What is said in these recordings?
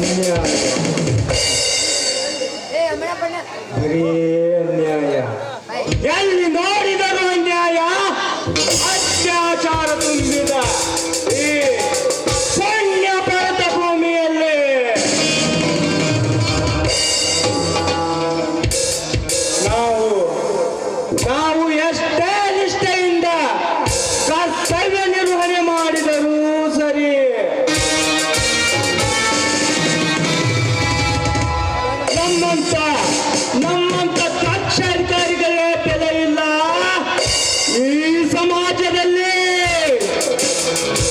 ಅನ್ಯಾಯ. ಅನ್ಯಾಯ. ಎಲ್ಲಿಂದ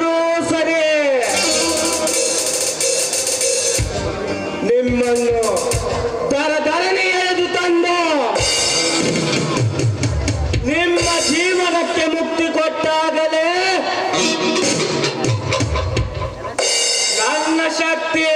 ಮಾಡಿದರೂ ಸರಿ. ನಿಮ್ಮನ್ನು ತರತರಣಿ ಎಳೆದು ತಂದು ನಿಮ್ಮ ಜೀವನಕ್ಕೆ ಮುಕ್ತಿ ಕೊಟ್ಟಾಗಲೇ ನನ್ನ ಶಕ್ತಿ